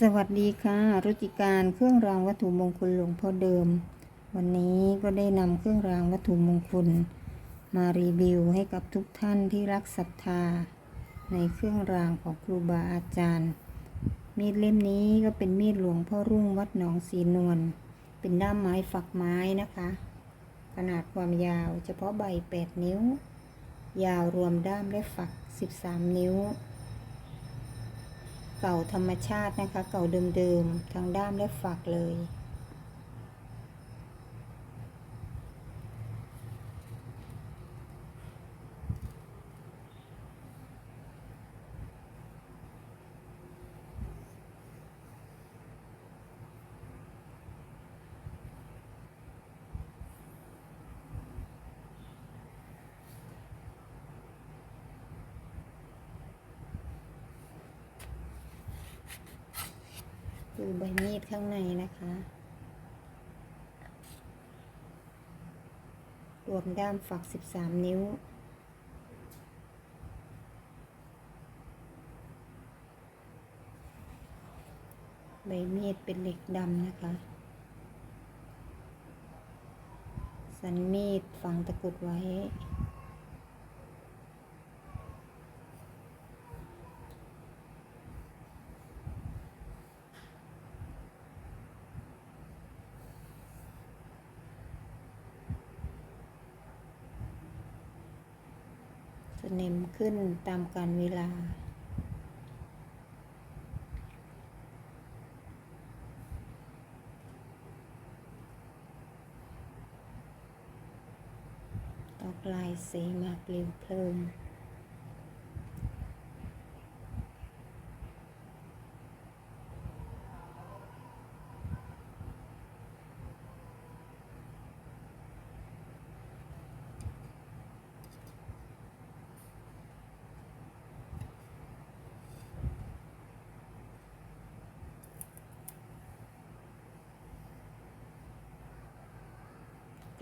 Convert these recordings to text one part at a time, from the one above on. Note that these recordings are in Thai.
สวัสดีค่ะ รุจิการเครื่องรางวัตถุมงคลหลวงพ่อเดิม วันนี้ก็ได้นำเครื่องรางวัตถุมงคล มารีวิวให้กับทุกท่านที่รักศรัทธา ในเครื่องรางของครูบาอาจารย์ มีดเล่มนี้ก็เป็นมีดหลวงพ่อรุ่งวัดหนองสีนวลเป็นด้ามไม้ฝักไม้นะคะ ขนาดความยาวเฉพาะใบ 8 นิ้ว ยาวรวมด้ามและฝัก 13 นิ้ว เก่าธรรมชาตินะคะ เก่าเดิมๆ ทางด้ามและฝักเลย ดูใบมีดข้างในนะคะ รวมด้ามฝัก 13 นิ้ว ใบมีดเป็นเหล็กดำนะคะ สันมีดฝังตะกุดไว้ สนิมขึ้นตามการเวลา ตอกลายสีมาเปลวเพลิง ก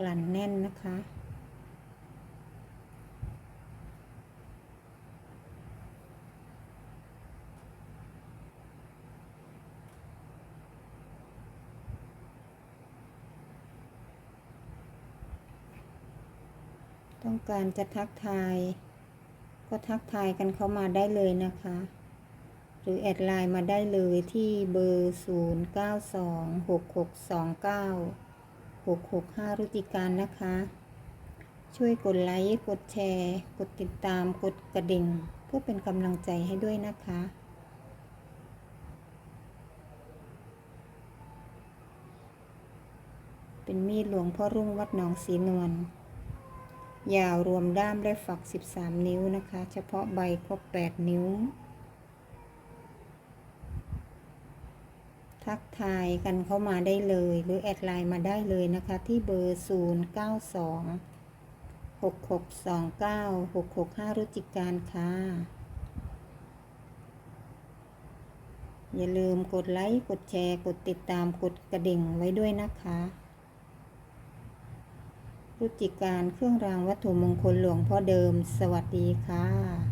ลั่นแน่นนะคะ ต้องการจะทักทาย ก็ทักทายกันเข้ามาได้เลยนะคะ หรือแอดไลน์มาได้เลยที่เบอร์ 0 9 2 6 6 2 9 665รุจิการนะคะ ช่วยกดไลค์กดแชร์ กดติดตามกดกระดิ่ง เพื่อเป็นกำลังใจให้ด้วยนะคะเป็นมีดหลวงพ่อรุ่งวัดหนองสีนวลยาวรวมด้ามและฝัก 13 นิ้วนะคะ เฉพาะใบก็8นิ้ว ทักทายกันเข้ามาได้เลย หรือแอดไลน์มาได้เลยนะคะที่เบอร์ 0 9 2 6 6 2 9 6 6 5รุจิการค่ะ อย่าลืมกดไลค์ กดแชร์ กดติดตามกดกระดิ่งไว้ด้วยนะคะรุจิการเครื่องรางวัตถุมงคลหลวงพ่อเดิม สวัสดีค่ะ